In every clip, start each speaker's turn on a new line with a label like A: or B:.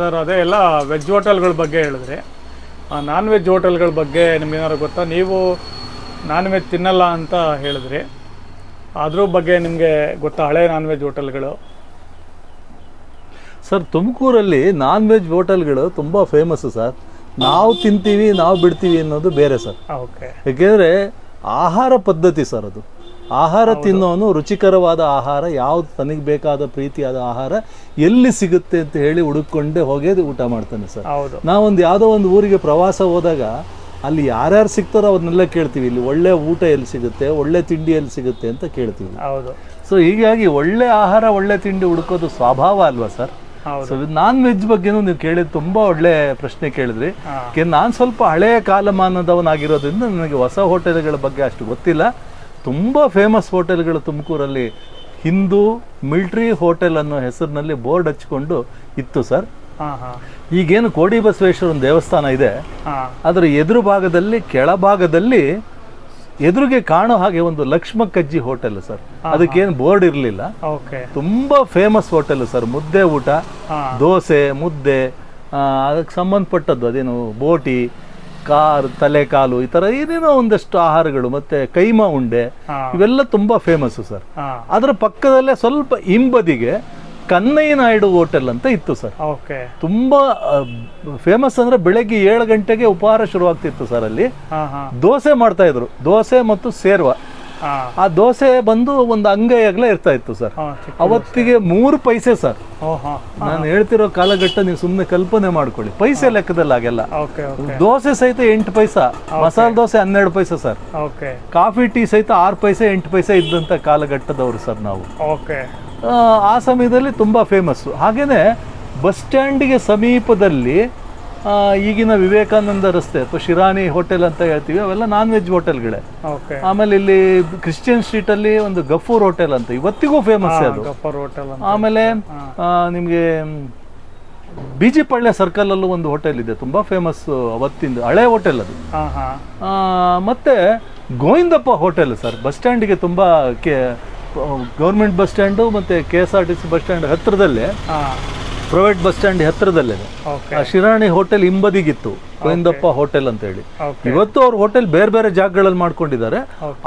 A: Sir ಅದೇ ಎಲ್ಲ veg ಹೋಟೆಲ್ಗಳ ಬಗ್ಗೆ ಹೇಳಿದ್ರಿ ನಾನ್ ವೆಜ್ ಹೋಟೆಲ್ಗಳ ಬಗ್ಗೆ ನಿಮ್ಗೇನಾದ್ರು ಗೊತ್ತಾ? ನೀವು ನಾನ್ ವೆಜ್ ತಿನ್ನಲ್ಲ ಅಂತ ಹೇಳಿದ್ರಿ ಅದ್ರ ಬಗ್ಗೆ ನಿಮಗೆ ಗೊತ್ತಾ ಹಳೆ ನಾನ್ ವೆಜ್ ಹೋಟೆಲ್ಗಳು?
B: ಸರ್ ತುಮಕೂರಲ್ಲಿ ನಾನ್ ವೆಜ್ ಹೋಟೆಲ್ಗಳು ತುಂಬ ಫೇಮಸ್ಸು ಸರ್. ನಾವು ತಿಂತೀವಿ ನಾವು ಬಿಡ್ತೀವಿ ಅನ್ನೋದು ಬೇರೆ ಸರ್.
A: ಓಕೆ.
B: ಯಾಕೆಂದರೆ ಆಹಾರ ಪದ್ಧತಿ ಸರ್ ಅದು. ಆಹಾರ ತಿನ್ನೋನು ರುಚಿಕರವಾದ ಆಹಾರ ಯಾವ್ದು ತನಗೆ ಬೇಕಾದ ಪ್ರೀತಿಯಾದ ಆಹಾರ ಎಲ್ಲಿ ಸಿಗುತ್ತೆ ಅಂತ ಹೇಳಿ ಹುಡುಕೊಂಡೇ ಹೋಗಿ ಊಟ ಮಾಡ್ತಾನೆ ಸರ್.
A: ಹೌದು.
B: ನಾವೊಂದು ಯಾವುದೋ ಒಂದು ಊರಿಗೆ ಪ್ರವಾಸ ಹೋದಾಗ ಅಲ್ಲಿ ಯಾರ್ಯಾರು ಸಿಗ್ತಾರೋ ಅವ್ರನ್ನೆಲ್ಲ ಕೇಳ್ತೀವಿ. ಇಲ್ಲಿ ಒಳ್ಳೆ ಊಟ ಎಲ್ಲಿ ಸಿಗುತ್ತೆ ಒಳ್ಳೆ ತಿಂಡಿ ಎಲ್ಲಿ ಸಿಗುತ್ತೆ ಅಂತ ಕೇಳ್ತೀವಿ.
A: ಹೌದು.
B: ಸೊ ಹೀಗಾಗಿ ಒಳ್ಳೆ ಆಹಾರ ಒಳ್ಳೆ ತಿಂಡಿ ಹುಡುಕೋದು ಸ್ವಭಾವ ಅಲ್ವಾ ಸರ್? ಸೊ ನಾನ್ ವೆಜ್ ಬಗ್ಗೆನೂ ನೀವು ಕೇಳಿದ ತುಂಬಾ ಒಳ್ಳೆ ಪ್ರಶ್ನೆ ಕೇಳಿದ್ರಿ. ನಾನು ಸ್ವಲ್ಪ ಹಳೆಯ ಕಾಲಮಾನದವನಾಗಿರೋದ್ರಿಂದ ನನಗೆ ಹೊಸ ಹೋಟೆಲ್ಗಳ ಬಗ್ಗೆ ಅಷ್ಟು ಗೊತ್ತಿಲ್ಲ. ತುಂಬಾ ಫೇಮಸ್ ಹೋಟೆಲ್ಗಳು ತುಮಕೂರಲ್ಲಿ. ಹಿಂದೂ ಮಿಲ್ಟ್ರಿ ಹೋಟೆಲ್ ಅನ್ನೋ ಹೆಸರಿನಲ್ಲಿ ಬೋರ್ಡ್ ಹಚ್ಕೊಂಡು ಇತ್ತು ಸರ್. ಈಗೇನು ಕೋಡಿ ಬಸವೇಶ್ವರನ ದೇವಸ್ಥಾನ ಇದೆ. ಅದರ ಎದುರು ಭಾಗದಲ್ಲಿ ಕೆಳಭಾಗದಲ್ಲಿ ಎದುರಿಗೆ ಕಾಣೋ ಹಾಗೆ ಒಂದು ಲಕ್ಷ್ಮ ಕಜ್ಜಿ ಹೋಟೆಲ್ ಸರ್. ಅದಕ್ಕೇನು ಬೋರ್ಡ್ ಇರಲಿಲ್ಲ. ತುಂಬಾ ಫೇಮಸ್ ಹೋಟೆಲ್ ಸರ್. ಮುದ್ದೆ ಊಟ ದೋಸೆ ಮುದ್ದೆ ಅದಕ್ಕೆ ಸಂಬಂಧಪಟ್ಟದ್ದು ಅದೇನು ಬೋಟಿ ಕಾರ್ ತಲೆ ಕಾಲು ಈ ಥರ ಏನೇನೋ ಒಂದಷ್ಟು ಆಹಾರಗಳು ಮತ್ತೆ ಕೈಮಾ ಉಂಡೆ ಇವೆಲ್ಲ ತುಂಬಾ ಫೇಮಸ್ ಸರ್. ಅದರ ಪಕ್ಕದಲ್ಲೇ ಸ್ವಲ್ಪ ಹಿಂಬದಿಗೆ ಕನ್ನಯ್ಯ ನಾಯ್ಡು ಹೋಟೆಲ್ ಅಂತ ಇತ್ತು ಸರ್. ತುಂಬಾ ಫೇಮಸ್ ಅಂದ್ರೆ ಬೆಳಗ್ಗೆ ಏಳು ಗಂಟೆಗೆ ಉಪಹಾರ ಶುರುವಾಗ್ತಿತ್ತು ಸರ್ ಅಲ್ಲಿ. ದೋಸೆ ಮಾಡ್ತಾ ಇದ್ರು. ದೋಸೆ ಮತ್ತು ಸೇರ್ವ. ಆ ದೋಸೆ ಬಂದು ಒಂದು ಅಂಗೈ ಅಗಲ ಇರ್ತಾ ಇತ್ತು ಸರ್. ಅವತ್ತಿಗೆ ಮೂರು ಪೈಸೆ ಸರ್. ನಾನು ಹೇಳ್ತಿರೋ ಕಾಲಘಟ್ಟ ನೀವು ಸುಮ್ಮನೆ ಕಲ್ಪನೆ ಮಾಡ್ಕೊಳ್ಳಿ. ಪೈಸೆ ಲೆಕ್ಕದಲ್ಲಿ ಆಗೆಲ್ಲ ದೋಸೆ ಸಹಿತ ಎಂಟು ಪೈಸಾ. ಮಸಾಲೆ ದೋಸೆ ಹನ್ನೆರಡು ಪೈಸೆ ಸರ್. ಕಾಫಿ ಟೀ ಸಹಿತ ಆರು ಪೈಸೆ ಎಂಟು ಪೈಸೆ ಇದ್ದಂತ ಕಾಲಘಟ್ಟದವರು ಸರ್ ನಾವು.
A: ಓಕೆ.
B: ಆ, ಸಮಯದಲ್ಲಿ ತುಂಬಾ ಫೇಮಸ್ ಹಾಗೇನೆ ಬಸ್ ಸ್ಟ್ಯಾಂಡ್ಗೆ ಸಮೀಪದಲ್ಲಿ ಈಗಿನ ವಿವೇಕಾನಂದ ರಸ್ತೆ ಅಥವಾ ಶಿರಾನಿ ಹೋಟೆಲ್ ಅಂತ ಹೇಳ್ತೀವಿ ಅವೆಲ್ಲ ನಾನ್ ವೆಜ್ ಹೋಟೆಲ್ಗಳೇ ಆಮೇಲೆ ಇಲ್ಲಿ ಕ್ರಿಶ್ಚಿಯನ್ ಸ್ಟ್ರೀಟಲ್ಲಿ ಒಂದು ಗಫೂರ್ ಹೋಟೆಲ್ ಅಂತ ಇವತ್ತಿಗೂ ಫೇಮಸ್ ಅದು. ಆಮೇಲೆ ನಿಮಗೆ ಬಿಜಿ ಪಳ್ಳೆ ಸರ್ಕಲ್ ಅಲ್ಲೂ ಒಂದು ಹೋಟೆಲ್ ಇದೆ ತುಂಬಾ ಫೇಮಸ್ ಅವತ್ತಿಂದ ಹಳೆ ಹೋಟೆಲ್ ಅದು. ಮತ್ತೆ ಗೋವಿಂದಪ್ಪ ಹೋಟೆಲ್ ಸರ್ ಬಸ್ ಸ್ಟ್ಯಾಂಡಿಗೆ ತುಂಬಾ ಕೆ ಗೌರ್ಮೆಂಟ್ ಬಸ್ ಸ್ಟ್ಯಾಂಡು ಮತ್ತೆ K S R T C bus stand ಹತ್ತಿರದಲ್ಲೇ ಪ್ರೈವೇಟ್ ಬಸ್ ಸ್ಟ್ಯಾಂಡ್ ಹತ್ತಿರದಲ್ಲೇ ಆ ಶಿರಾಣಿ ಹೋಟೆಲ್ ಹಿಂಬದಿಗಿತ್ತು. ಗೋವಿಂದಪ್ಪ ಹೋಟೆಲ್ ಅಂತ ಹೇಳಿ ಇವತ್ತು ಅವ್ರ ಹೋಟೆಲ್ ಬೇರೆ ಬೇರೆ ಜಾಗಗಳಲ್ಲಿ ಮಾಡ್ಕೊಂಡಿದ್ದಾರೆ.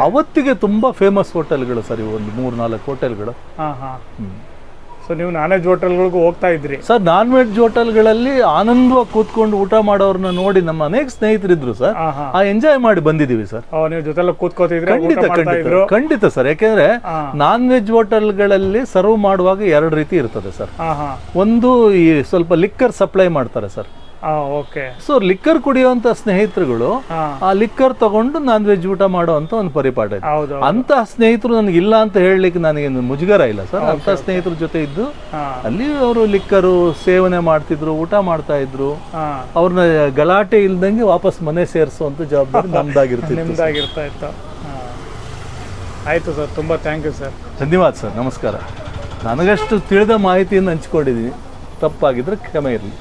B: ಅವತ್ತಿಗೆ ತುಂಬಾ ಫೇಮಸ್ ಹೋಟೆಲ್ಗಳು ಸರ್ ಒಂದು ಮೂರು ನಾಲ್ಕು ಹೋಟೆಲ್ಗಳು
A: ಸೊ ನೀವು ನಾನ್ ವೆಜ್ ಹೋಟೆಲ್ಗಳಿಗೂ ಹೋಗ್ತಾ ಇದ್ರಿ.
B: ಸರ್ ನಾನ್ ವೆಜ್ ಹೋಟೆಲ್ಗಳಲ್ಲಿ ಆನಂದವಾಗಿ ಕೂತ್ಕೊಂಡು ಊಟ ಮಾಡೋರ್ನ ನೋಡಿ ನಮ್ಮ ಅನೇಕ ಸ್ನೇಹಿತರಿದ್ರು ಸರ್ ಆ ಎಂಜಾಯ್ ಮಾಡಿ ಬಂದಿದೀವಿ ಸರ್
A: ನೀವು ಜೊತೆಲ್ಲ ಕೂತ್ಕೋತಿದ್ರೆ
B: ಖಂಡಿತ ಖಂಡಿತ ಖಂಡಿತ ಸರ್ ಯಾಕೆಂದ್ರೆ ನಾನ್ ವೆಜ್ ಹೋಟೆಲ್ಗಳಲ್ಲಿ ಸರ್ವ್ ಮಾಡುವಾಗ ಎರಡು ರೀತಿ ಇರ್ತದೆ ಸರ್ ಒಂದು ಈ ಸ್ವಲ್ಪ ಲಿಕ್ಕರ್ ಸಪ್ಲೈ ಮಾಡ್ತಾರೆ ಸರ್
A: ಓಕೆ
B: ಸೊ ಲಿಕ್ಕರ್ ಕುಡಿಯುವಂತ ಸ್ನೇಹಿತರುಗಳು ಆ ಲಿಕ್ಕರ್ ತಗೊಂಡು ನಾನ್ ವೆಜ್ ಊಟ ಮಾಡೋ ಅಂತ ಒಂದು ಪರಿಪಾಠ ಇದೆ. ಅಂತ ಸ್ನೇಹಿತರು ನನಗೆ ಇಲ್ಲ ಅಂತ ಹೇಳಲಿಕ್ಕೆ ನನಗೆ ಮುಜುಗರ ಇಲ್ಲ ಸರ್. ಅಂತ ಸ್ನೇಹಿತರ ಜೊತೆ ಇದ್ದು ಅಲ್ಲಿ ಅವರು ಲಿಕ್ಕರು ಸೇವನೆ ಮಾಡ್ತಿದ್ರು ಊಟ ಮಾಡ್ತಾ ಇದ್ರು. ಅವ್ರನ್ನ ಗಲಾಟೆ ಇಲ್ದಂಗೆ ವಾಪಸ್ ಮನೆ ಸೇರಿಸುವಂತ ಜವಾಬ್ದಾರಿ ನಮ್ದಾಗಿರ್ತದೆ
A: ನಿಮ್ದಾಗಿರ್ತಾ ಇತ್ತು ಆಯಿತು ಸರ್ ತುಂಬಾ ಥ್ಯಾಂಕ್ ಯು ಸರ್.
B: ಧನ್ಯವಾದ ಸರ್ ನಮಸ್ಕಾರ. ನನಗಷ್ಟು ತಿಳಿದ ಮಾಹಿತಿಯನ್ನು ಹಂಚ್ಕೊಂಡಿದ್ದೀನಿ. ತಪ್ಪಾಗಿದ್ರೆ ಕ್ಷಮೆ ಇರಲಿ.